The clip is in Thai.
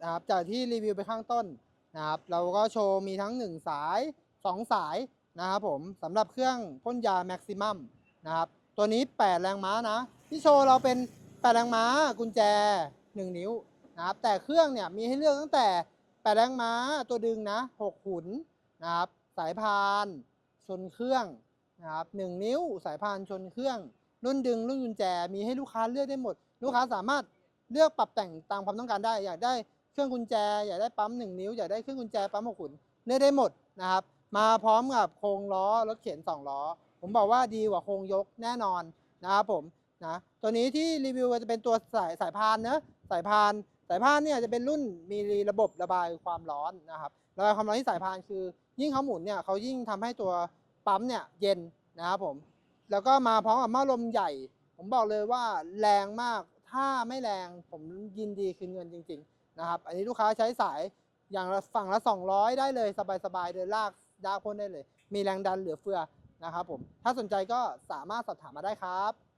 นะครับจากที่รีวิวไปข้างต้นนะครับเราก็โชว์มีทั้ง 1 สาย 2 สายนะครับผมสำหรับเครื่องพ่นยาแม็กซิมัมนะครับตัวนี้ 8 แรงม้านะ ที่โชว์เราเป็น 8 แรงม้ากุญแจ 1 นิ้วนะครับแต่เครื่องเนี่ยมีให้เลือกตั้งแต่ 8 แรงม้าตัวดึงนะ6ขุนนะครับสายพานชนเครื่องนะครับ1นิ้วสายพานชนเครื่อง รุ่นดึงรุ่นกุญแจมีให้ลูกค้าเลือกได้หมด ลูกค้าสามารถเลือกปรับแต่งตามความต้องการได้อยากได้ รื่องกุญแจ อยากได้ปั๊ม 1 นิ้ว อยากได้เครื่องกุญแจปั๊ม6ขุนเลือกได้หมดนะครับ มาพร้อมกับโครงล้อรถเข็น2ล้อ ผมบอกว่าดีกว่าโครงยกแน่นอนนะครับผมนะตัวนี้ที่รีวิวจะเป็นตัวสายสายพานเนอะสายพานสายพานเนี่ยจะเป็นรุ่นมีระบบระบายความร้อนนะครับระบายความร้อนที่สายพานคือ ยิ่งเขาหมุนเนี่ยเขายิ่งทำให้ตัวปั๊มเนี่ยเย็นนะครับผมแล้วก็มาพร้อมกับหม้อลมใหญ่ ผมบอกเลยว่าแรงมากถ้าไม่แรงผมยินดีคืนเงินจริง ๆ นะครับ อันนี้ลูกค้าใช้สายอย่างฝั่งละ 200 ได้เลยสบายๆเดินลากดากพ่นได้เลย มีแรงดันเหลือเฟือนะครับผม ถ้าสนใจก็สามารถสอบถามมาได้ครับ